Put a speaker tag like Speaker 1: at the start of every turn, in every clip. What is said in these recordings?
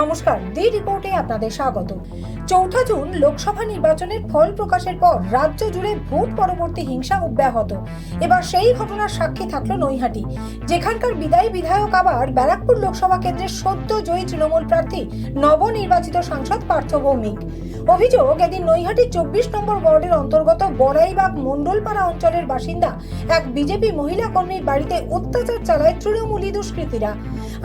Speaker 1: নমস্কার, দি রিপোর্টে আপনাদের স্বাগত। চৌঠা জুন লোকসভা নির্বাচনের ফল প্রকাশের পর রাজ্য জুড়ে ভোট পরবর্তী হিংসা অব্যাহত। এবার সেই ঘটনার সাক্ষী থাকল নৈহাটি, যেখানকার বিদায়ী বিধায়ক আবার ব্যারাকপুর লোকসভা কেন্দ্রের সদ্য জয়ী তৃণমূল প্রার্থী, নবনির্বাচিত সাংসদ পার্থ ভৌমিক। অভিযোগ, এদিন নৈহাটির চব্বিশ নম্বর ওয়ার্ডের অন্তর্গত বড়াইবাগ মণ্ডলপাড়া অঞ্চলের বাসিন্দা এক বিজেপি মহিলা কর্মীর বাড়িতে অত্যাচার চালায় তৃণমূলী দুষ্কৃতীরা।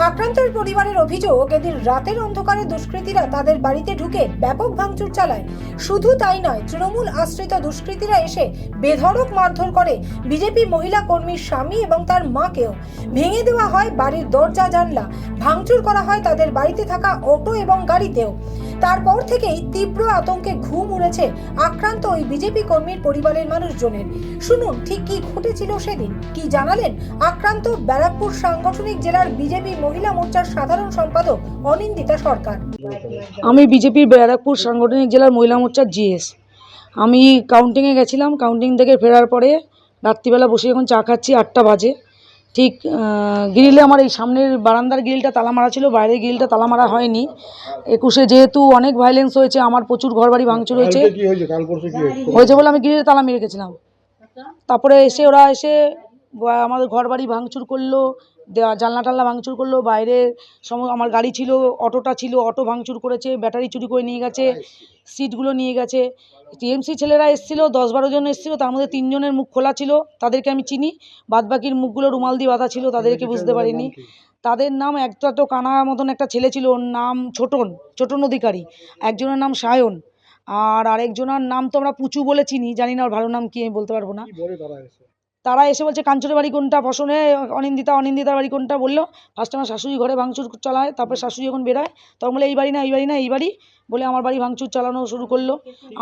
Speaker 1: আক্রান্তের পরিবারের অভিযোগ, এদিন রাতের অন্ধকারে দুষ্কৃতীরা তাদের বাড়িতে ঢুকে ব্যাপক ভাঙচুর চালায়। শুধু তাই নয়, তৃণমূল আশ্রিত দুষ্কৃতীরা এসে বেধড়ক মারধর করে বিজেপি মহিলা কর্মীর স্বামী এবং তার মাকেও। ভেঙে দেওয়া হয় বাড়ির দরজা, জানলা। ভাঙচুর করা হয় তাদের বাড়িতে থাকা অটো এবং গাড়িতেও। তারপর থেকেই তীব্র আতঙ্কে ঘুম উড়েছে আক্রান্ত ওই বিজেপি কর্মীর পরিবারের মানুষজনের। শুনুন, ঠিক কি ঘটেছিল সেদিন? কি জানালেন আক্রান্ত ব্যারাকপুর সাংগঠনিক জেলার বিজেপি মহিলা মোর্চার সাধারণ সম্পাদক অনিন্দিতা সরকার?
Speaker 2: আমি বিজেপির ব্যারাকপুর সাংগঠনিক জেলার মহিলা মোর্চার জিএস। আমি কাউন্টিংয়ে গেছিলাম কাউন্টিং থেকে ফেরার পরে রাত্রিবেলা বসে এখন চা খাচ্ছি আটটা বাজে। ঠিক গ্রিলে আমার এই সামনের বারান্দার গ্রিলটা তালা মারা ছিল বাইরের গ্রিলটা তালা মারা হয়নি। একুশে যেহেতু অনেক ভাইলেন্স হয়েছে আমার প্রচুর ঘর বাড়ি ভাঙচুর হয়েছে।
Speaker 3: হয়েছে?
Speaker 2: বলে আমি গ্রিলে তালা মেরে গেছিলাম। তারপরে এসে ওরা এসে আমাদের ঘর বাড়ি ভাঙচুর করল দেওয়া জানলা টাল্লা ভাঙচুর করল বাইরে সম আমার গাড়ি ছিল অটোটা ছিল অটো ভাঙচুর করেছে ব্যাটারি চুরি করে নিয়ে গেছে সিটগুলো নিয়ে গেছে। টিএমসি ছেলেরা এসেছিল দশ বারো জন এসেছিল তার মধ্যে তিনজনের মুখ খোলা ছিল তাদেরকে আমি চিনি বাদবাকির মুখগুলো রুমাল দিয়ে বাঁধা ছিল তাদেরকে বুঝতে পারিনি। তাদের নাম একটা তো কানা মতন একটা ছেলে ছিল ওর নাম ছোটন ছোটন অধিকারী একজনের নাম সায়ন আর আরেকজনের নাম তো আমরা পুচু বলে চিনি জানি না ওর ভালো নাম কি আমি বলতে পারব না।
Speaker 3: তারা এসে
Speaker 2: বলছে, কাঞ্চনের বাড়ি কোনটা? বসনে অনিন্দিতা, অনিন্দিতার বাড়ি কোনটা? বলল, ফার্স্ট আমার শাশুড়ি ঘরে ভাঙচুর চালায়, তারপর শাশুড়ি যখন বেরোয়, তখন বলে, এই বাড়ি না, এই বাড়ি না, এই বাড়ি? বলে, আমার বাড়ি ভাঙচুর চালানো শুরু করল,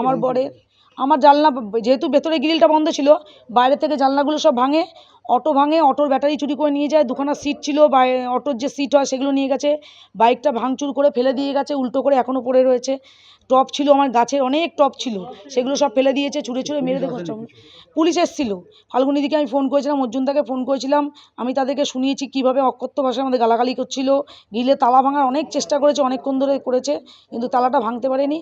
Speaker 2: আমার বরের, আমার জানলা, যেহেতু ভেতরে গ্রিলটা বন্ধ ছিল, বাইরে থেকে জানলাগুলো সব ভাঙে অটো ভাঙে অটোর ব্যাটারি চুরি করে নিয়ে যায় দুখানা সিট ছিল বা অটোর যে সিট হয় সেগুলো নিয়ে গেছে বাইকটা ভাঙচুর করে ফেলে দিয়ে গেছে উল্টো করে এখনও পড়ে রয়েছে টপ ছিল আমার গাছের অনেক টপ ছিল সেগুলো সব ফেলে দিয়েছে ছুঁড়ে ছুঁড়ে মেরে দেখো পুলিশ এসেছিল ফাল্গুনিদিকে আমি ফোন করেছিলাম অর্জুনদাকে ফোন করেছিলাম আমি তাদেরকে শুনিয়েছি কীভাবে অকথ্য ভাষায় আমাদের গালাগালি করছিল গিলে তালা ভাঙার অনেক চেষ্টা করেছে অনেকক্ষণ ধরে করেছে কিন্তু তালাটা ভাঙতে পারেনি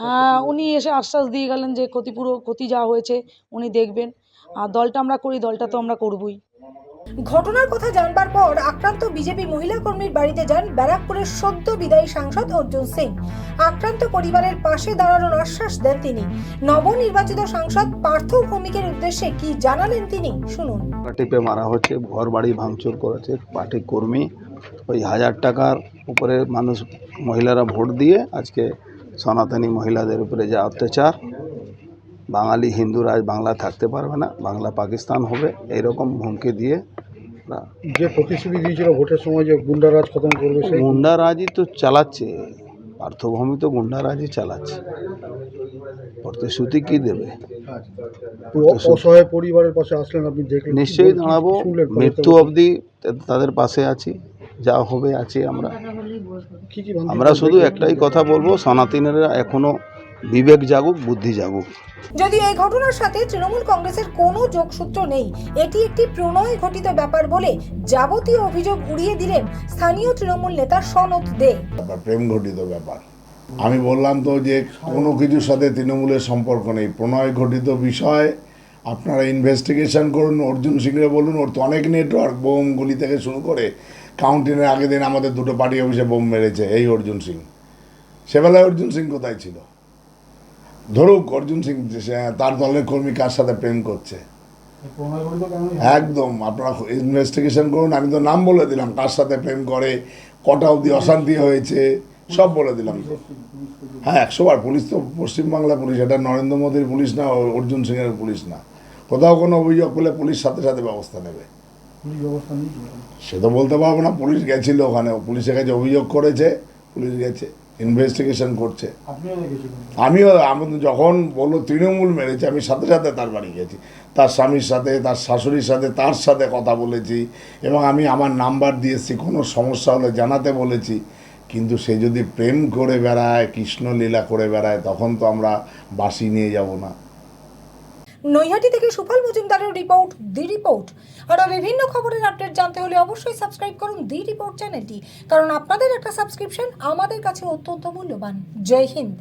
Speaker 2: হ্যাঁ উনি এসে আশ্বাস দিয়ে গেলেন যে ক্ষতিপুরো ক্ষতি যা হয়েছে উনি দেখবেন। আর দলটা আমরা করি দলটা তো আমরা করবই।
Speaker 1: ঘটনার কথা জানবার পর আক্রান্ত বিজেপি মহিলা কর্মীর বাড়িতে যান ব্যারাকপুরের সদ্য বিদায়ী সাংসদ অর্জুন সিং। আক্রান্ত পরিবারের পাশে দাঁড়ানোর আশ্বাস দেন তিনি। নবনির্বাচিত সাংসদ পার্থ ভৌমিকের উদ্দেশ্যে কি জানালেন তিনি? শুনুন।
Speaker 4: টিপে মারা হচ্ছে ঘর বাড়ি ভাঙচুর করেছে পার্টি কর্মী। ওই হাজার টাকার উপরে মানুষ মহিলারা ভোট দিয়ে আজকে সনাতনী মহিলাদের উপরে যা অত্যাচার বাঙালি হিন্দুরা আজ বাংলা থাকতে পারবে না বাংলা পাকিস্তান হবে এইরকম হুমকি দিয়ে
Speaker 3: যে প্রতিশ্রুতি দিয়েছিল ভোটের সময় যে গুন্ডারাজ খতম করবে সেই
Speaker 4: গুন্ডারাজি তো চালাচ্ছে পার্থভূমি তো গুন্ডারাজি চালাচ্ছে। প্রতিশ্রুতি কি দেবে?
Speaker 3: অসহায় পরিবারের পাশে আসলেন আপনি দেখলেন
Speaker 4: নিশ্চয়ই দাঁড়াবো মৃত্যু অবধি তাদের পাশে আছি যা হবে আছি আমরা। আমরা শুধু একটাই কথা বলব সনাতনীরা এখনও বিবেক জাগুক বুদ্ধি জাগুক।
Speaker 1: যদি এই ঘটনার সাথে তৃণমূল কংগ্রেসের কোনো যোগসূত্র নেই এটি একটি প্রণয় ঘটিত ব্যাপার বলে যাবতীয় অভিযোগ উড়িয়ে দিলেন স্থানীয় তৃণমূল নেতা সনৎ দে।
Speaker 5: প্রেম ঘটিত ব্যাপার। আমি বললাম তো যে কোনো কিছুর সাথে তৃণমূলের সম্পর্ক নেই। প্রণয় ঘটিত বিষয় আপনারা ইনভেস্টিগেশন করুন অর্জুন সিংরে বলুন ওর তো অনেক নেটওয়ার্ক বোম গুলি থেকে শুরু করে কাউন্টিনের আগের দিন আমাদের দুটো পার্টি অফিসে বোম মেরেছে এই অর্জুন সিং। সেবেলায় অর্জুন সিং কোথায় ছিল? ধরুক অর্জুন সিং তার দলের কর্মী কার সাথে প্রেম করছে? একদম, আপনারা ইনভেস্টিগেশন করুন, আমি তো নাম বলে দিলাম, কার সাথে প্রেম করে, কটা অবধি অশান্তি হয়েছে, সব বলে দিলাম হ্যাঁ একশো বার পুলিশ তো পশ্চিমবাংলা পুলিশ, এটা নরেন্দ্র মোদীর পুলিশ না অর্জুন সিংয়ের পুলিশ না। কোথাও কোনো অভিযোগ পেলে পুলিশ সাথে সাথে ব্যবস্থা নেবে। সে তো বলতে পারব না, পুলিশ গেছিল ওখানে, পুলিশের কাছে অভিযোগ করেছে, পুলিশ গেছে। ইনভেস্টিগেশন করছে। আমিও আমি যখন বলল তৃণমূল মেরেছে আমি সাথে সাথে তার বাড়ি গেছি তার স্বামীর সাথে তার শাশুড়ির সাথে তার সাথে কথা বলেছি এবং আমি আমার নাম্বার দিয়েছি কোনো সমস্যা হলে জানাতে বলেছি। কিন্তু সে যদি প্রেম করে বেড়ায় কৃষ্ণলীলা করে বেড়ায় তখন তো আমরা বাসি নিয়ে যাব না।
Speaker 1: নৈহাটি থেকে সুফল মজুমদারের রিপোর্ট দি রিপোর্ট আরও বিভিন্ন খবরের আপডেট জানতে হলে অবশ্যই সাবস্ক্রাইব করুন দি রিপোর্ট চ্যানেলটি কারণ আপনাদের একটা সাবস্ক্রিপশন আমাদের কাছে অত্যন্ত মূল্যবান। জয় হিন্দ।